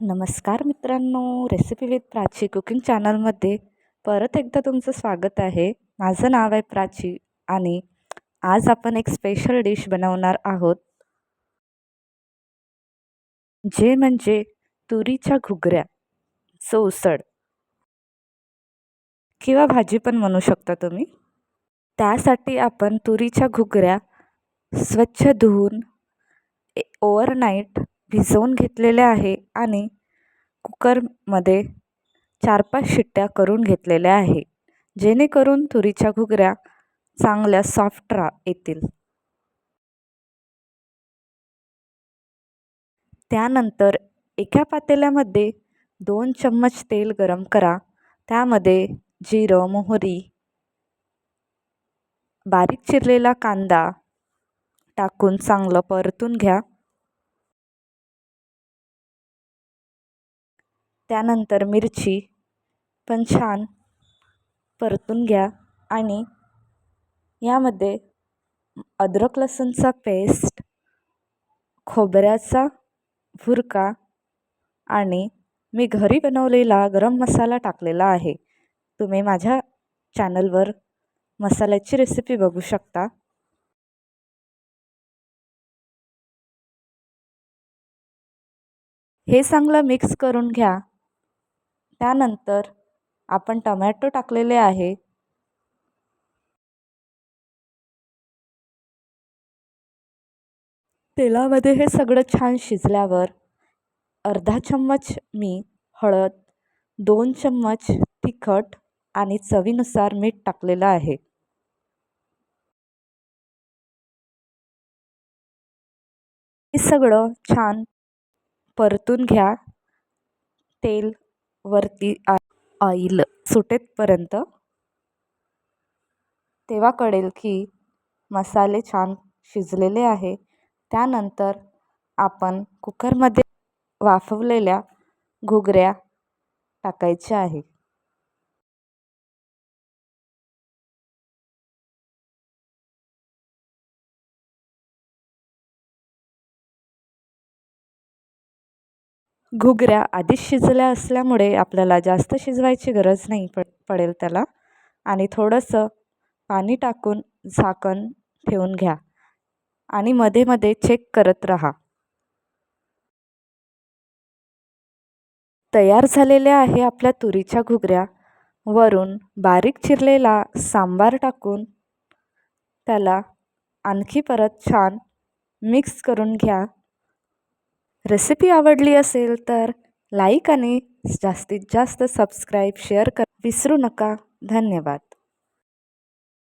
नमस्कार मित्रांनो recipe with Prachi cooking चॅनलमध्ये परत एकदा तुमचं स्वागत आहे. माझं नाव आहे प्राची आणि आज आपण एक स्पेशल डिश बनवणार आहोत. जे म्हणजे तुरीच्या घुगऱ्या चौसड किंवा भाजी पण म्हणू शकता तुम्ही. त्यासाठी आपण तुरीच्या घुगऱ्या स्वच्छ धुवून ओव्हरनाईट भिजवून घेतलेले आहे आणि कुकरमध्ये चार पाच शिट्ट्या करून घेतलेल्या आहे जेणेकरून तुरीच्या घुगऱ्या चांगल्या सॉफ्ट रा येतील. त्यानंतर एका पातेल्यामध्ये दोन चम्मच तेल गरम करा. त्यामध्ये जिरं मोहरी बारीक चिरलेला कांदा टाकून चांगलं परतून घ्या. त्यानंतर मिरची पण छान परतून घ्या आणि यामध्ये अद्रक लसूणचा पेस्ट खोबऱ्याचा भुरका आणि मी घरी बनवलेला गरम मसाला टाकलेला आहे. तुम्ही माझ्या चॅनलवर मसाल्याची रेसिपी बघू शकता. हे चांगलं मिक्स करून घ्या. त्यानंतर आपण टमॅटो टाकलेले आहे. तेलामध्ये हे सगळं छान शिजल्यावर अर्धा चम्मच मी हळद दोन चम्मच तिखट आणि चवीनुसार मीठ टाकलेलं आहे. हे सगळं छान परतून घ्या. तेल वरती ऑईल सुटेपर्यंत तेव्हा कळेल की मसाले छान शिजलेले आहे. त्यानंतर आपण कुकरमध्ये वाफवलेल्या घुगऱ्या टाकायच्या आहे घुगऱ्या आधीच शिजल्या असल्यामुळे आपल्याला जास्त शिजवायची गरज नाही प पडेल त्याला. आणि थोडंसं पाणी टाकून झाकण ठेवून घ्या. आणि मध्ये मध्ये चेक करत राहा. तयार झालेल्या आहे आपल्या तुरीच्या घुगऱ्या. वरून बारीक चिरलेला सांबार टाकून त्याला आणखी परत छान मिक्स करून घ्या. रेसिपी आवडली असेल तर लाईक आणि जास्तीत जास्त सबस्क्राईब शेअर कर. विसरू नका. धन्यवाद.